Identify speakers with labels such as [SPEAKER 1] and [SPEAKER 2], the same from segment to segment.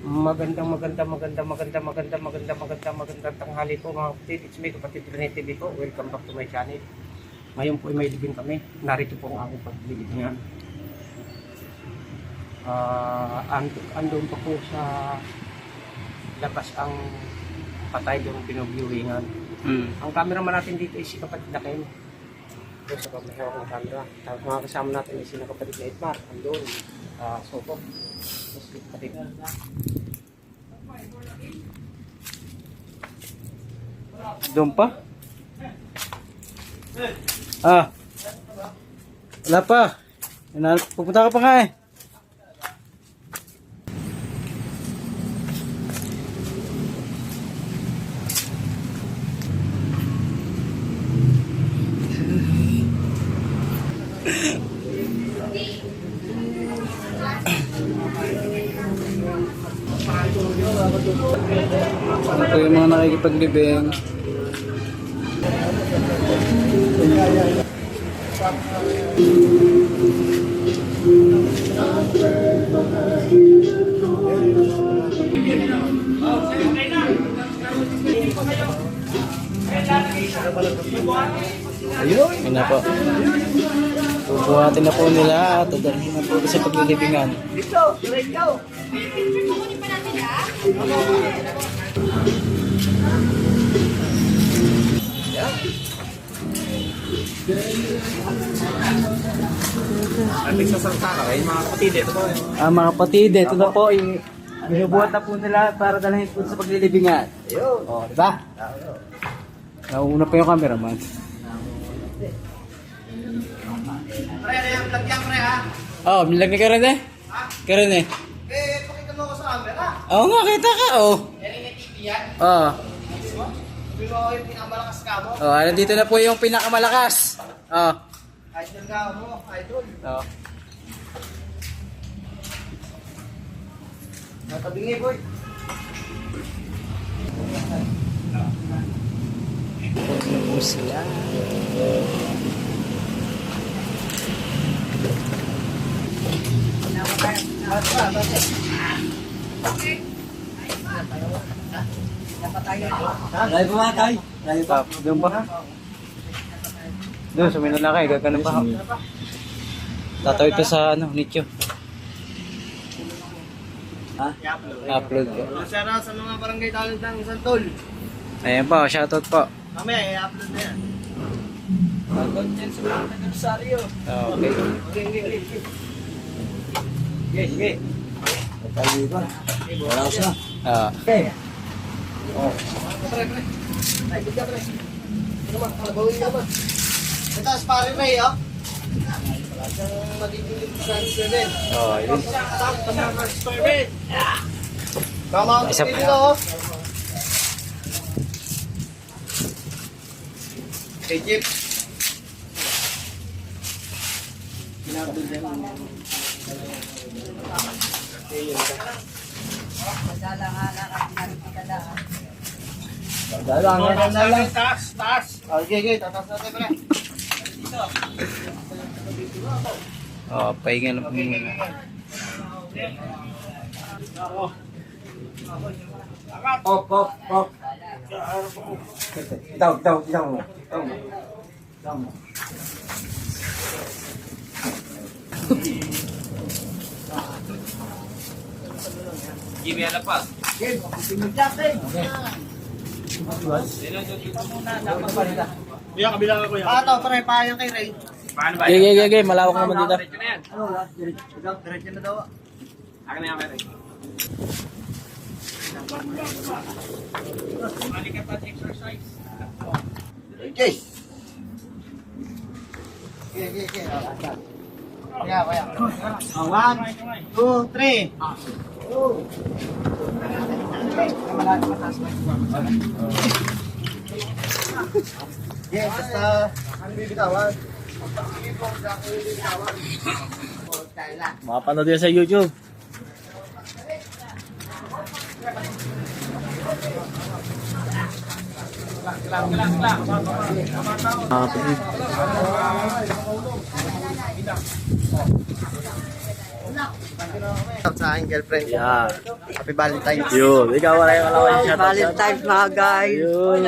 [SPEAKER 1] Magandang magandang magandang magandang magandang magandang magandang magandang tanghali po mga kapatid. It's me kapatid Rene TV po. Welcome back to my channel. Ngayon po ay may libing kami. Narito po ang aking paglilibingan. Ah, and, andun pa po sa labas ang patay doon pinubiwingan.
[SPEAKER 2] Mm.
[SPEAKER 1] Ang cameraman natin dito ay si kapatid na Ken. Doon sa pamahirap ng camera. Tapos mga kasama natin ay sila kapatid na Edmar. Andun. Uh, si kapatid.
[SPEAKER 2] Doon pa? Ah. Wala pa. Pupunta ka pa nga eh. Ito yung mga nakikipaglibing. Ayun. Yun na po. Bubuhatin na po nila at dadalhin na po sa paglilibingan.
[SPEAKER 1] Ating sasarta ka kayo mga kapatid. Ito po.
[SPEAKER 2] Ah, mga kapatid, ito na po yung binubuhat na po nila para dalhin po sa paglilibingan.
[SPEAKER 1] Ayun.
[SPEAKER 2] Oh, di ba? Nauna pa yung cameraman.
[SPEAKER 3] Pre, yung lagyan pre ha?
[SPEAKER 2] Oh, milag ni Karen eh. Karen eh.
[SPEAKER 3] Eh, camera.
[SPEAKER 2] Oo nga, kita ka oh.
[SPEAKER 3] Yan yung TV yan.
[SPEAKER 2] Oh,
[SPEAKER 3] mo ako yung pinakamalakas ka mo.
[SPEAKER 2] oh, nandito na po yung pinakamalakas. Oh.
[SPEAKER 3] Idol ka mo, idol.
[SPEAKER 2] Oh.
[SPEAKER 3] Natabingi boy.
[SPEAKER 2] Ito na po sila. Layo pa mga tay? Layo pa? Doon pa? Doon, sa Minalakay, gagano pa. Tataw ito sa ano, nicho. Ha? Upload ko.
[SPEAKER 3] Shout out sa mga barangay talent ng Santol.
[SPEAKER 2] Ayan po, shoutout po.
[SPEAKER 3] Mamaya, i-upload na yan.
[SPEAKER 2] Okay.
[SPEAKER 3] Okay, okay, okay.
[SPEAKER 1] Sige, sige.
[SPEAKER 3] Wala ko siya.
[SPEAKER 2] Ah.
[SPEAKER 3] Pre, pre. Ay, bigyan pre. Ano ba? Kalabawin ka ba? Ito, aspare Ray, oh.
[SPEAKER 2] Oh, yun.
[SPEAKER 3] Tama ang
[SPEAKER 2] Isa-
[SPEAKER 3] pili oh. Kay Jeep.
[SPEAKER 2] Dalang, dalang.
[SPEAKER 3] Taas, taas. Okay, okay. Tatas natin pala.
[SPEAKER 2] Oh, pahinga na po muna.
[SPEAKER 1] Op, op, op. Daw, daw, daw. Daw.
[SPEAKER 2] Jimmy, ala pa.
[SPEAKER 3] Pato, pare, payang kay Ray.
[SPEAKER 1] Paano ba?
[SPEAKER 2] Gege, gege, malawak naman dito.
[SPEAKER 1] Diretso na yan.
[SPEAKER 3] Ano? Diretso na daw.
[SPEAKER 1] Akin na yan, Karen. Balik ka exercise.
[SPEAKER 3] Okay. Okay, okay, okay. Kaya, kaya. Oh, one, two, three. Yeah, basta ang bibitawan.
[SPEAKER 2] Makapanood yan sa YouTube. Ah, pwede.
[SPEAKER 3] Kami. Sa aking girlfriend.
[SPEAKER 4] Yeah.
[SPEAKER 3] Happy Valentine's.
[SPEAKER 4] Yun, ikaw wala yung alawan yung shoutout.
[SPEAKER 5] Valentine's mga guys.
[SPEAKER 4] Yun.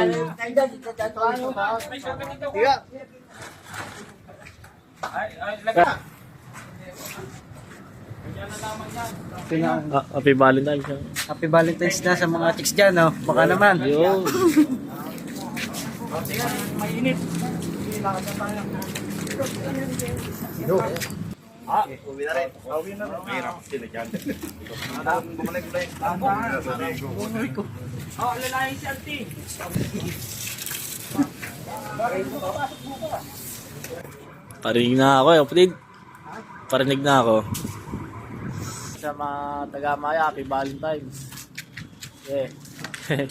[SPEAKER 3] Tiga.
[SPEAKER 4] Ah, happy Valentine's.
[SPEAKER 2] Happy Valentine's na sa mga chicks dyan, no? Baka naman.
[SPEAKER 4] Yun.
[SPEAKER 3] Uwi na rin.
[SPEAKER 1] Oh, lalahin si auntie.
[SPEAKER 4] Parinig na ako, eh, kapatid. Parinig na ako. Sa mga taga-maya, happy Valentine's. Yeah.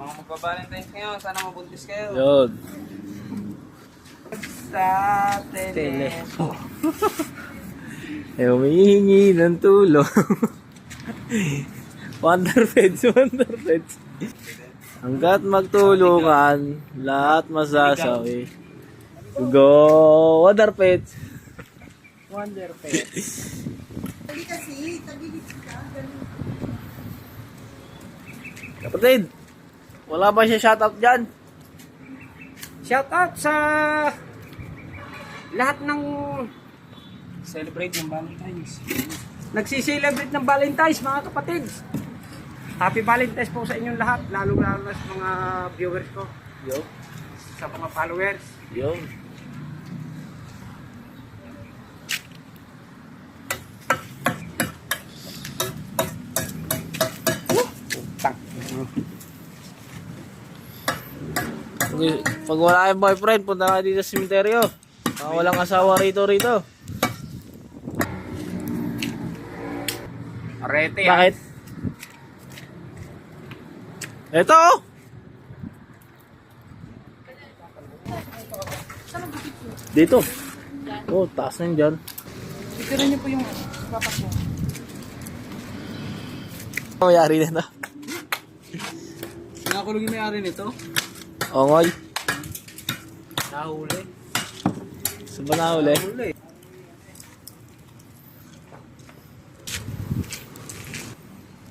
[SPEAKER 5] Mga magpa-Valentine's ngayon, sana mabuntis kayo.
[SPEAKER 4] Yun.
[SPEAKER 5] Sa tele.
[SPEAKER 4] Eh, humihingi ng tulong. Wonder Feds, Wonder Feds. Hanggat magtulungan, lahat masasawi. Go, Wonder Feds.
[SPEAKER 1] Wonder Pet.
[SPEAKER 4] Kapatid, wala ba siya shoutout dyan?
[SPEAKER 1] Shout out sa lahat ng
[SPEAKER 2] Celebrate ng Valentine's.
[SPEAKER 1] nagsiselebrate ng Valentine's mga kapatid. Happy Valentine's po sa inyong lahat, lalo lalo na sa mga viewers ko,
[SPEAKER 4] Yo.
[SPEAKER 1] sa mga followers.
[SPEAKER 4] Yo. Pag- Pag wala kayong boyfriend, punta ka dito sa cemeteryo. Mga walang asawa rito rito.
[SPEAKER 1] Arete
[SPEAKER 4] Bakit? Ito oh! Dito. Oh, taas na yun dyan.
[SPEAKER 1] Picture niyo po yung papak mo.
[SPEAKER 4] Ano mayari na ito?
[SPEAKER 2] Nakakulong yung may-ari nito.
[SPEAKER 4] Ongoy.
[SPEAKER 1] Nahuli.
[SPEAKER 4] Saan ba nahuli?
[SPEAKER 1] Nahuli.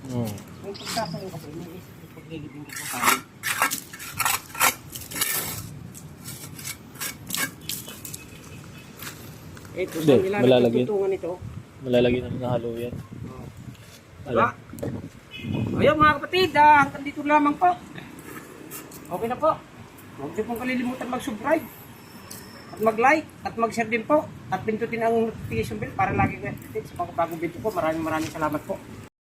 [SPEAKER 4] Hmm.
[SPEAKER 1] Yung pagkakang kasi, iniisip ko paglilibing ko sa kanin. Ito,
[SPEAKER 4] Hindi,
[SPEAKER 1] sa ilalim
[SPEAKER 4] malalagyan.
[SPEAKER 1] ng tutungan ito.
[SPEAKER 4] Malalagay naman na halo yan.
[SPEAKER 1] Diba? Ayun mga kapatid, ah, hanggang dito lamang po. Okay na po. Huwag niyo pong kalilimutan mag-subscribe. Mag-like at mag-share din po. At pindutin ang notification bell para lagi kayo updated sa mga bagong video ko. Maraming maraming salamat po.